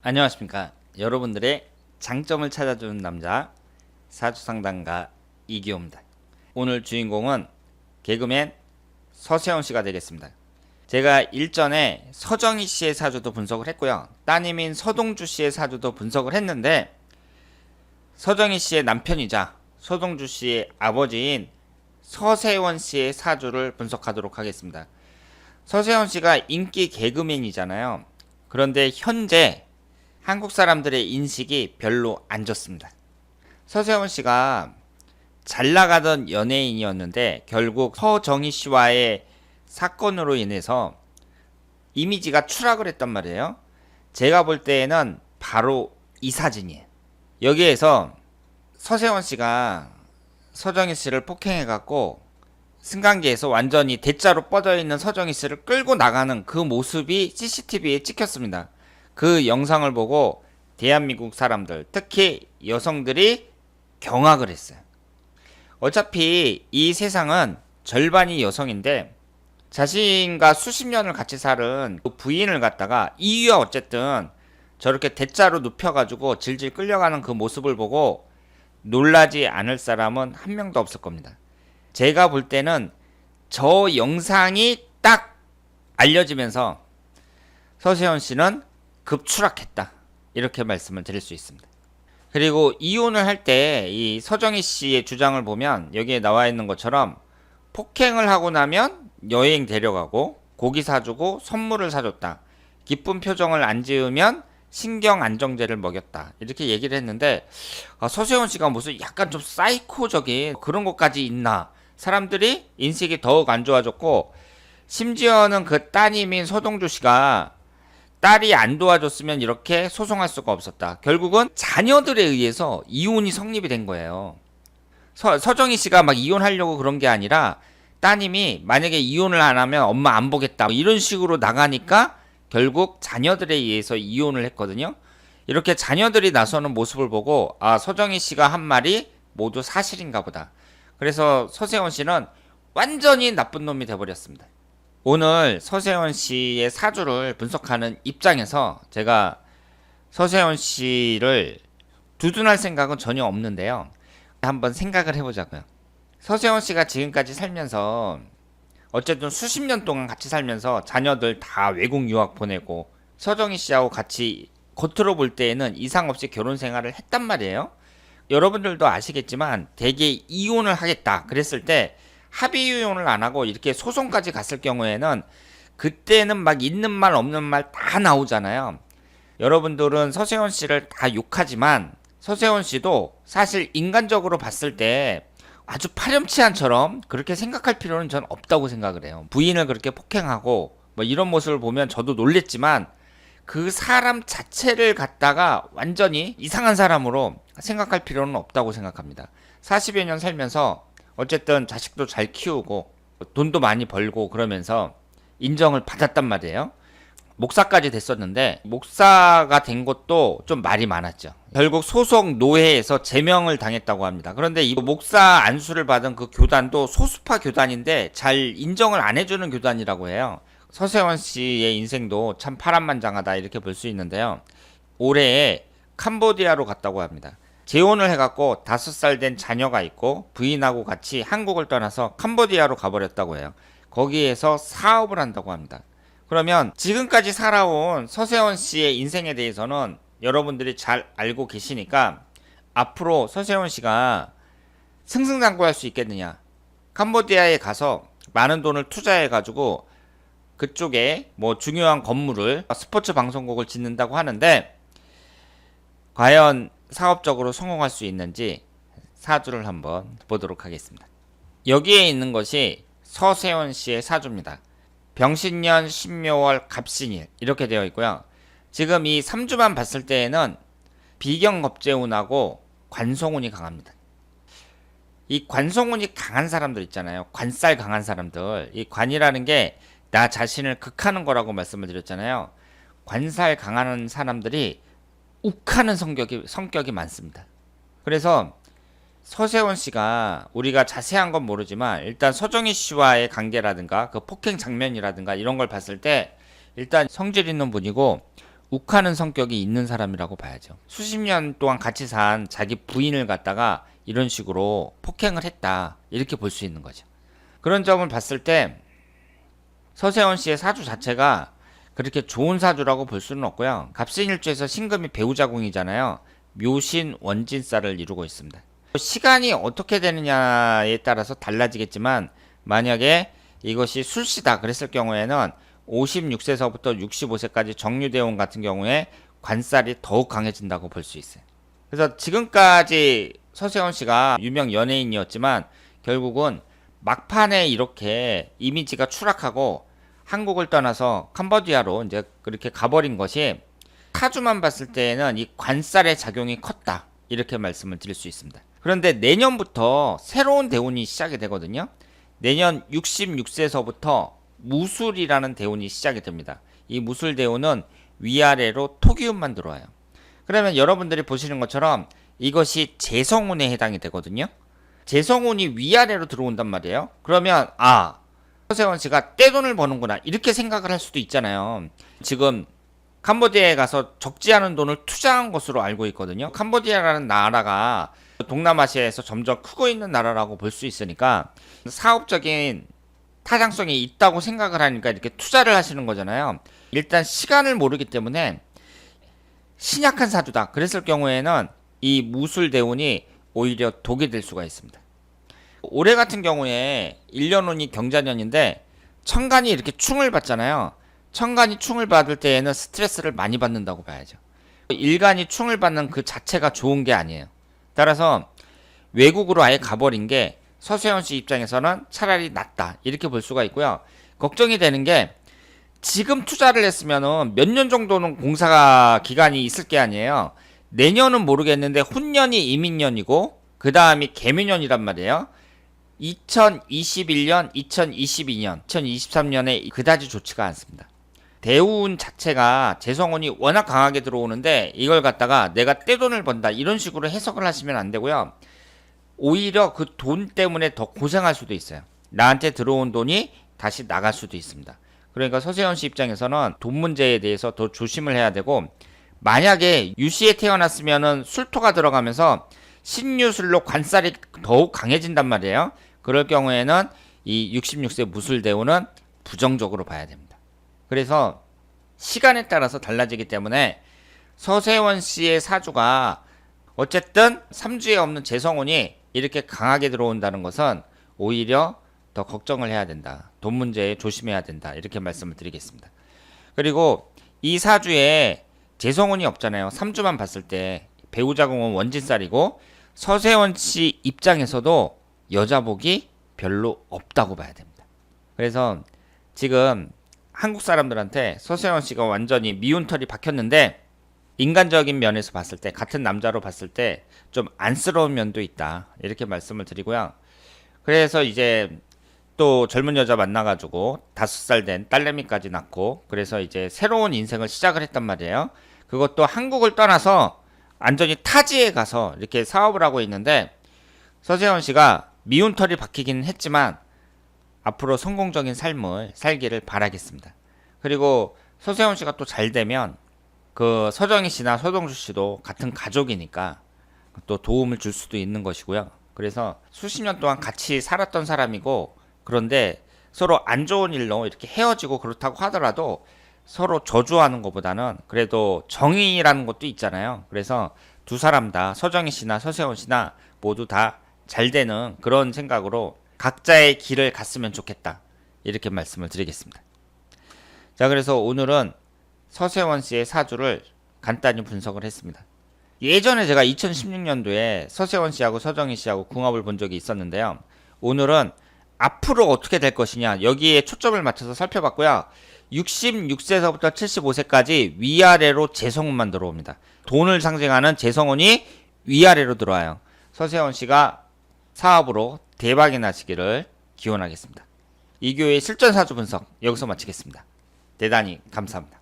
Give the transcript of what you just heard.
안녕하십니까. 여러분들의 장점을 찾아주는 남자 사주상담가 이기호입니다. 오늘 주인공은 개그맨 서세원 씨가 되겠습니다. 제가 일전에 서정희 씨의 사주도 분석을 했고요. 따님인 서동주 씨의 사주도 분석을 했는데 서정희 씨의 남편이자 서동주 씨의 아버지인 서세원 씨의 사주를 분석하도록 하겠습니다. 서세원 씨가 인기 개그맨이잖아요. 그런데 현재 한국 사람들의 인식이 별로 안 좋습니다. 서세원 씨가 잘 나가던 연예인이었는데 결국 서정희 씨와의 사건으로 인해서 이미지가 추락을 했단 말이에요. 제가 볼 때에는 바로 이 사진이에요. 여기에서 서세원 씨가 서정희 씨를 폭행해갖고 승강기에서 완전히 대자로 뻗어 있는 서정희 씨를 끌고 나가는 그 모습이 CCTV에 찍혔습니다. 그 영상을 보고 대한민국 사람들, 특히 여성들이 경악을 했어요. 어차피 이 세상은 절반이 여성인데 자신과 수십 년을 같이 살은 그 부인을 갖다가 이유야 어쨌든 저렇게 대자로 눕혀가지고 질질 끌려가는 그 모습을 보고 놀라지 않을 사람은 한 명도 없을 겁니다. 제가 볼 때는 저 영상이 딱 알려지면서 서세현 씨는 급추락했다. 이렇게 말씀을 드릴 수 있습니다. 그리고 이혼을 할 때 이 서정희 씨의 주장을 보면 여기에 나와 있는 것처럼 폭행을 하고 나면 여행 데려가고 고기 사주고 선물을 사줬다. 기쁜 표정을 안 지으면 신경 안정제를 먹였다. 이렇게 얘기를 했는데 아, 서세원 씨가 무슨 약간 좀 사이코적인 그런 것까지 있나. 사람들이 인식이 더욱 안 좋아졌고 심지어는 그 따님인 서동주 씨가 딸이 안 도와줬으면 이렇게 소송할 수가 없었다. 결국은 자녀들에 의해서 이혼이 성립이 된 거예요. 서, 서정희 씨가 막 이혼하려고 그런 게 아니라 따님이 만약에 이혼을 안 하면 엄마 안 보겠다. 뭐 이런 식으로 나가니까 결국 자녀들에 의해서 이혼을 했거든요. 이렇게 자녀들이 나서는 모습을 보고 아, 서정희 씨가 한 말이 모두 사실인가 보다. 그래서 서세원 씨는 완전히 나쁜 놈이 돼버렸습니다. 오늘 서세원 씨의 사주를 분석하는 입장에서 제가 서세원 씨를 두둔할 생각은 전혀 없는데요. 한번 생각을 해보자고요. 서세원 씨가 지금까지 살면서 어쨌든 수십 년 동안 같이 살면서 자녀들 다 외국 유학 보내고 서정희 씨하고 같이 겉으로 볼 때에는 이상 없이 결혼 생활을 했단 말이에요. 여러분들도 아시겠지만 대개 이혼을 하겠다 그랬을 때 합의 이혼을 안 하고 이렇게 소송까지 갔을 경우에는 그때는 막 있는 말 없는 말 다 나오잖아요. 여러분들은 서세원 씨를 다 욕하지만 서세원 씨도 사실 인간적으로 봤을 때 아주 파렴치한처럼 그렇게 생각할 필요는 전 없다고 생각을 해요. 부인을 그렇게 폭행하고 뭐 이런 모습을 보면 저도 놀랬지만 그 사람 자체를 갖다가 완전히 이상한 사람으로 생각할 필요는 없다고 생각합니다. 40여 년 살면서 어쨌든 자식도 잘 키우고 돈도 많이 벌고 그러면서 인정을 받았단 말이에요. 목사까지 됐었는데 목사가 된 것도 좀 말이 많았죠. 결국 소속 노회에서 제명을 당했다고 합니다. 그런데 이 목사 안수를 받은 그 교단도 소수파 교단인데 잘 인정을 안 해주는 교단이라고 해요. 서세원 씨의 인생도 참 파란만장하다 이렇게 볼 수 있는데요. 올해에 캄보디아로 갔다고 합니다. 재혼을 해갖고 다섯 살 된 자녀가 있고 부인하고 같이 한국을 떠나서 캄보디아로 가버렸다고 해요. 거기에서 사업을 한다고 합니다. 그러면 지금까지 살아온 서세원 씨의 인생에 대해서는 여러분들이 잘 알고 계시니까 앞으로 서세원 씨가 승승장구할 수 있겠느냐? 캄보디아에 가서 많은 돈을 투자해가지고 그쪽에 뭐 중요한 건물을 스포츠 방송국을 짓는다고 하는데 과연 사업적으로 성공할 수 있는지 사주를 한번 보도록 하겠습니다. 여기에 있는 것이 서세원 씨의 사주입니다. 병신년 신묘월 갑신일 이렇게 되어 있고요. 지금 이 3주만 봤을 때에는 비경겁재운하고 관성운이 강합니다. 이 관성운이 강한 사람들 있잖아요. 관살 강한 사람들. 이 관이라는 게 나 자신을 극하는 거라고 말씀을 드렸잖아요. 관살 강한 사람들이 욱하는 성격이 성격이 많습니다. 그래서 서세원 씨가 우리가 자세한 건 모르지만 일단 서정희 씨와의 관계라든가 그 폭행 장면이라든가 이런 걸 봤을 때 일단 성질 있는 분이고 욱하는 성격이 있는 사람이라고 봐야죠. 수십 년 동안 같이 산 자기 부인을 갖다가 이런 식으로 폭행을 했다. 이렇게 볼 수 있는 거죠. 그런 점을 봤을 때 서세원 씨의 사주 자체가 그렇게 좋은 사주라고 볼 수는 없고요. 갑신일주에서 신금이 배우자궁이잖아요. 묘신 원진살을 이루고 있습니다. 시간이 어떻게 되느냐에 따라서 달라지겠지만 만약에 이것이 술시다 그랬을 경우에는 56세서부터 65세까지 정류대원 같은 경우에 관살이 더욱 강해진다고 볼 수 있어요. 그래서 지금까지 서세원 씨가 유명 연예인이었지만 결국은 막판에 이렇게 이미지가 추락하고 한국을 떠나서 캄보디아로 이제 그렇게 가버린 것이 타주만 봤을 때에는 이 관살의 작용이 컸다. 이렇게 말씀을 드릴 수 있습니다. 그런데 내년부터 새로운 대운이 시작이 되거든요. 내년 66세서부터 무술이라는 대운이 시작이 됩니다. 이 무술 대운은 위아래로 토기운만 들어와요. 그러면 여러분들이 보시는 것처럼 이것이 재성운에 해당이 되거든요. 재성운이 위아래로 들어온단 말이에요. 그러면 아 서세원 씨가 떼돈을 버는구나 이렇게 생각을 할 수도 있잖아요. 지금 캄보디아에 가서 적지 않은 돈을 투자한 것으로 알고 있거든요. 캄보디아라는 나라가 동남아시아에서 점점 크고 있는 나라라고 볼 수 있으니까 사업적인 타당성이 있다고 생각을 하니까 이렇게 투자를 하시는 거잖아요. 일단 시간을 모르기 때문에 신약한 사주다. 그랬을 경우에는 이 무술 대운이 오히려 독이 될 수가 있습니다. 올해 같은 경우에 1년운이 경자년인데 천간이 이렇게 충을 받잖아요. 천간이 충을 받을 때에는 스트레스를 많이 받는다고 봐야죠. 일간이 충을 받는 그 자체가 좋은 게 아니에요. 따라서 외국으로 아예 가버린 게 서세현 씨 입장에서는 차라리 낫다. 이렇게 볼 수가 있고요. 걱정이 되는 게 지금 투자를 했으면은 몇 년 정도는 공사가 기간이 있을 게 아니에요. 내년은 모르겠는데 훈년이 이민년이고 그 다음이 개미년이란 말이에요. 2021년, 2022년, 2023년에 그다지 좋지가 않습니다. 대운 자체가 재성운이 워낙 강하게 들어오는데 이걸 갖다가 내가 떼돈을 번다 이런 식으로 해석을 하시면 안 되고요. 오히려 그 돈 때문에 더 고생할 수도 있어요. 나한테 들어온 돈이 다시 나갈 수도 있습니다. 그러니까 서세현 씨 입장에서는 돈 문제에 대해서 더 조심을 해야 되고 만약에 유시에 태어났으면은 술토가 들어가면서 신유술로 관살이 더욱 강해진단 말이에요. 그럴 경우에는 이 66세 무술대우는 부정적으로 봐야 됩니다. 그래서 시간에 따라서 달라지기 때문에 서세원 씨의 사주가 어쨌든 3주에 없는 재성운이 이렇게 강하게 들어온다는 것은 오히려 더 걱정을 해야 된다. 돈 문제에 조심해야 된다. 이렇게 말씀을 드리겠습니다. 그리고 이 사주에 재성운이 없잖아요. 3주만 봤을 때 배우자공은 원진살이고 서세원 씨 입장에서도 여자복이 별로 없다고 봐야 됩니다. 그래서 지금 한국 사람들한테 서세원 씨가 완전히 미운 털이 박혔는데 인간적인 면에서 봤을 때 같은 남자로 봤을 때 좀 안쓰러운 면도 있다 이렇게 말씀을 드리고요. 그래서 이제 또 젊은 여자 만나가지고 다섯 살 된 딸내미까지 낳고 그래서 이제 새로운 인생을 시작을 했단 말이에요. 그것도 한국을 떠나서 완전히 타지에 가서 이렇게 사업을 하고 있는데 서세원 씨가 미운 털이 박히기는 했지만 앞으로 성공적인 삶을 살기를 바라겠습니다. 그리고 서세원 씨가 또 잘 되면 그 서정희 씨나 서동주 씨도 같은 가족이니까 또 도움을 줄 수도 있는 것이고요. 그래서 수십 년 동안 같이 살았던 사람이고 그런데 서로 안 좋은 일로 이렇게 헤어지고 그렇다고 하더라도 서로 저주하는 것보다는 그래도 정의라는 것도 있잖아요. 그래서 두 사람 다 서정희 씨나 서세원 씨나 모두 다 잘 되는 그런 생각으로 각자의 길을 갔으면 좋겠다. 이렇게 말씀을 드리겠습니다. 자, 그래서 오늘은 서세원 씨의 사주를 간단히 분석을 했습니다. 예전에 제가 2016년도에 서세원 씨하고 서정희 씨하고 궁합을 본 적이 있었는데요. 오늘은 앞으로 어떻게 될 것이냐 여기에 초점을 맞춰서 살펴봤고요. 66세서부터 75세까지 위아래로 재성운만 들어옵니다. 돈을 상징하는 재성운이 위아래로 들어와요. 서세원 씨가 사업으로 대박이 나시기를 기원하겠습니다. 이 교회 실전 사주 분석 여기서 마치겠습니다. 대단히 감사합니다.